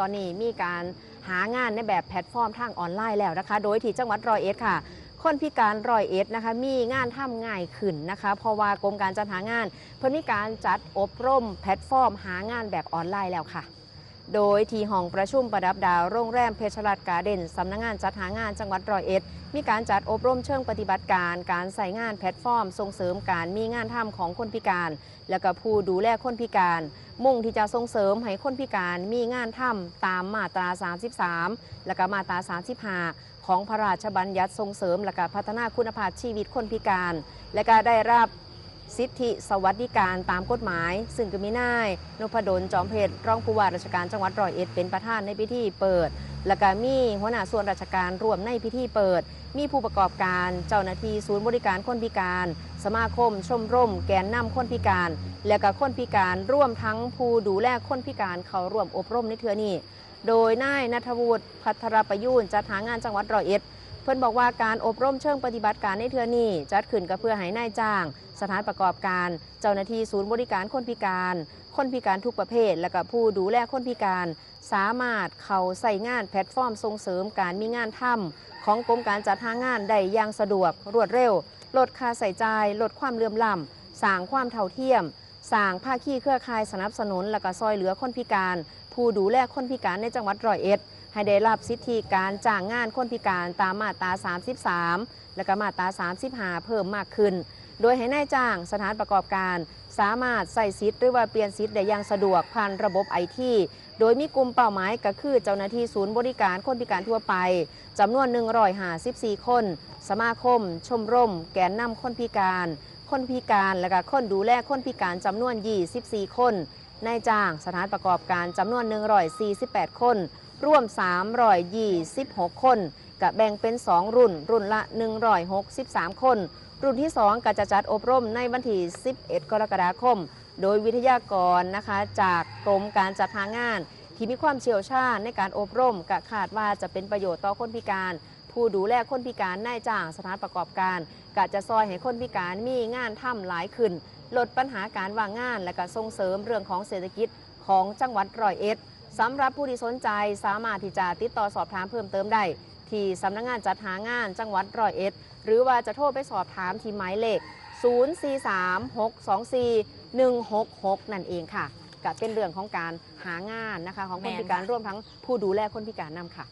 ตอนนี้มีการหางานในแบบแพลตฟอร์มทางออนไลน์แล้วนะคะ โดยที่จังหวัดร้อยเอ็ดค่ะคนพิการร้อยเอ็ดนะคะมีงานทำง่ายขึ้นนะคะ เพราะว่ากรมการจัดหางาน เพิ่นมีการจัดอบรมแพลตฟอร์ม หางานแบบออนไลน์แล้วค่ะ โดยที่ห้องประชุมประดับดาวโรงแรมเพชรรัตการ์เด่นสำนักงานจัดหางานจังหวัดร้อยเอ็ดมีการจัดอบรมเชิงปฏิบัติการ การใส่งานแพลตฟอร์ม ส่งเสริมการมีงานทำของคนพิการ แล้วก็ผู้ดูแลคนพิการ มุ่งที่จะส่งเสริมให้คนพิการมีงานทำตามมาตรา 33 และก็มาตรา 35 ของพระราชบัญญัติส่งเสริม และก็พัฒนาคุณภาพชีวิตคนพิการ และก็ได้รับสิทธิสวัสดิการตามกฎหมาย ซึ่งก็มีนายนพดลจอมเพชรรองผู้ว่าราชการจังหวัดร้อยเอ็ดเป็นประธานในพิธีเปิด และก็มีหัวหน้าส่วนราชการร่วมในพิธีเปิด มีผู้ประกอบการเจ้าหน้าที่ศูนย์บริการคนพิการ สมาคมชมรม แกนนำคนพิการ และก็คนพิการร่วมทั้งผู้ดูแลคนพิการเขาร่วมอบรมในเทือนี้ โดยนายนัทวุฒิพัทรประยูนจัดหางานจังหวัดร้อยเอ็ด เพิ่นบอกว่าการอบรมเชิงปฏิบัติการในเทือนี้ จัดขึ้นก็เพื่อให้นายจ้าง สถานประกอบการ เจ้าหน้าที่ศูนย์บริการคนพิการ คนพิการทุกประเภท และก็ผู้ดูแลคนพิการ สามารถเข้าใส่งานแพลตฟอร์มส่งเสริมการมีงานทำของกรมการจัดหางานได้อย่างสะดวกรวดเร็ว ลดค่าใส่จ่ายลดความเลื่อมล้ำสร้างความเท่าเทียม สร้างภาคีเครือข่ายสนับสนุน และก็ซอยเหลือคนพิการ ผู้ดูแลคนพิการในจังหวัดร้อยเอ็ด ให้ได้รับสิทธิการจ้างงานคนพิการตามมาตรา 33 และก็มาตรา 35 เพิ่มมากขึ้น โดยให้นายจ้างสถานประกอบการ สามารถใส่สิทธิ์หรือว่าเปลี่ยนสิทธิ์ได้อย่างสะดวกผ่านระบบไอทีโดยมีกลุ่มเป้าหมายก็คือเจ้าหน้าที่ศูนย์บริการคนพิการทั่วไปจำนวน 154 คน สมาคม ชมรม แกนนำคนพิการ คนพิการและก็คนดูแลคนพิการจำนวน 24 คน นายจ้างสถานประกอบการจำนวน 148 คน ร่วม 326 คนกับแบ่งเป็น 2 รุ่น รุ่นละ 163 คน รุ่นที่ 2ก็จะจัดอบรมในวันที่ 11 กรกฎาคม โดยวิทยากรนะคะจากกรมการจัดหางาน ที่มีความเชี่ยวชาญในการอบรมกะคาดว่าจะเป็นประโยชน์ต่อคนพิการ ผู้ดูแลคนพิการนายจ้างสถานประกอบการกะจะซอยให้คนพิการมีงานทำหลายขึ้น ลดปัญหาการว่างงาน และก็ส่งเสริมเรื่องของเศรษฐกิจของจังหวัดร้อยเอ็ดสำหรับผู้ที่สนใจสามารถที่จะติดต่อสอบถามเพิ่มเติมได้ที่สำนักงานจัดหางานจังหวัดร้อยเอ็ดหรือว่าจะโทรไปสอบถามที่หมายเลข 043624นั่นเองค่ะก็เป็นเรื่องของการหางานนะคะ ของคนพิการร่วมทั้งผู้ดูแลคนพิการนำค่ะ